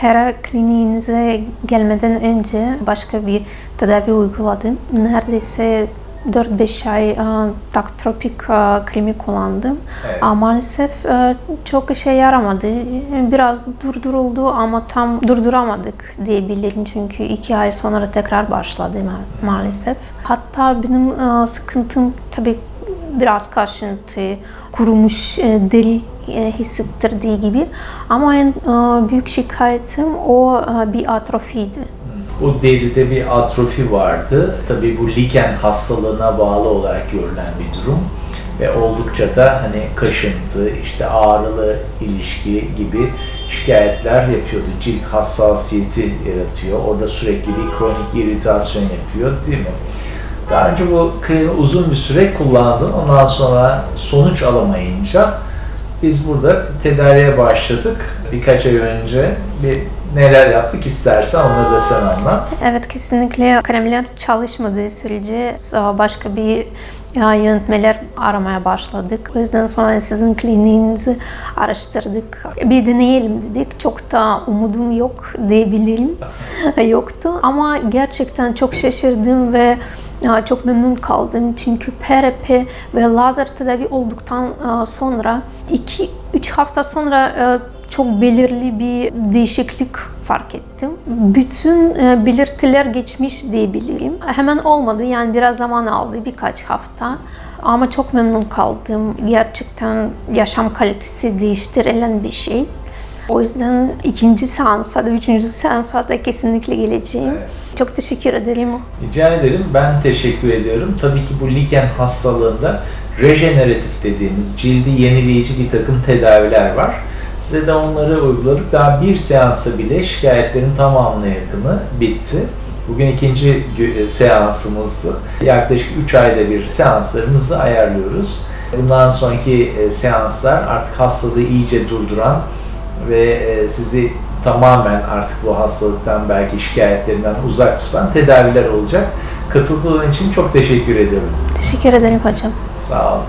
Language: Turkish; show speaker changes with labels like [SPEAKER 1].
[SPEAKER 1] Her kliniğinize gelmeden önce başka bir tedavi uyguladım. Neredeyse 4-5 ay e, taktropik e, kremi kullandım.
[SPEAKER 2] Evet.
[SPEAKER 1] Ama maalesef e, çok işe yaramadı. Biraz durduruldu ama tam durduramadık diyebilirim. Çünkü iki ay sonra tekrar başladı ma- maalesef. Hatta benim e, sıkıntım tabii biraz kaşıntı, kurumuş e, deri e, hissettirdiği gibi. Ama en e, büyük şikayetim o bir atrofiydi.
[SPEAKER 2] O deride bir atrofi vardı. Tabii bu liken hastalığına bağlı olarak görülen bir durum. Ve oldukça da hani kaşıntı, işte ağrılı ilişki gibi şikayetler yapıyordu. Cilt hassasiyeti yaratıyor. Orada sürekli bir kronik iritasyon yapıyor değil mi? Daha önce bu kremi uzun bir süre kullandın. Ondan sonra sonuç alamayınca biz burada tedaviye başladık. Birkaç ay önce bir neler yaptık istersen onları da sen anlat.
[SPEAKER 1] Evet kesinlikle kremler çalışmadığı sürece başka bir ya, yönetmeler aramaya başladık. O yüzden sonra sizin kliniğinizi araştırdık. Bir deneyelim dedik. Çok da umudum yok diyebilirim. Yoktu ama gerçekten çok şaşırdım ve çok memnun kaldım. Çünkü PRP ve lazer tedavi olduktan e, sonra 2-3 hafta sonra e, çok belirli bir değişiklik fark ettim. Bütün e, belirtiler geçmiş diyebilirim. Hemen olmadı yani biraz zaman aldı birkaç hafta. Ama çok memnun kaldım. Gerçekten yaşam kalitesi değiştirilen bir şey. O yüzden ikinci seansa da, üçüncü seansa da kesinlikle geleceğim. Çok teşekkür ederim.
[SPEAKER 2] Rica ederim. Ben teşekkür ediyorum. Tabii ki bu liken hastalığında rejeneratif dediğimiz cildi yenileyici bir takım tedaviler var. Size de onları uyguladık. Daha bir seansa bile şikayetlerin tamamına yakını bitti. Bugün ikinci gü- seansımızdı. Yaklaşık 3 ayda bir seanslarımızı ayarlıyoruz. Bundan sonraki e, seanslar artık hastalığı iyice durduran ve e, sizi tamamen artık bu hastalıktan belki şikayetlerinden uzak tutan tedaviler olacak. Katıldığın için çok teşekkür ediyorum.
[SPEAKER 1] Teşekkür ederim hocam.
[SPEAKER 2] Sağ olun.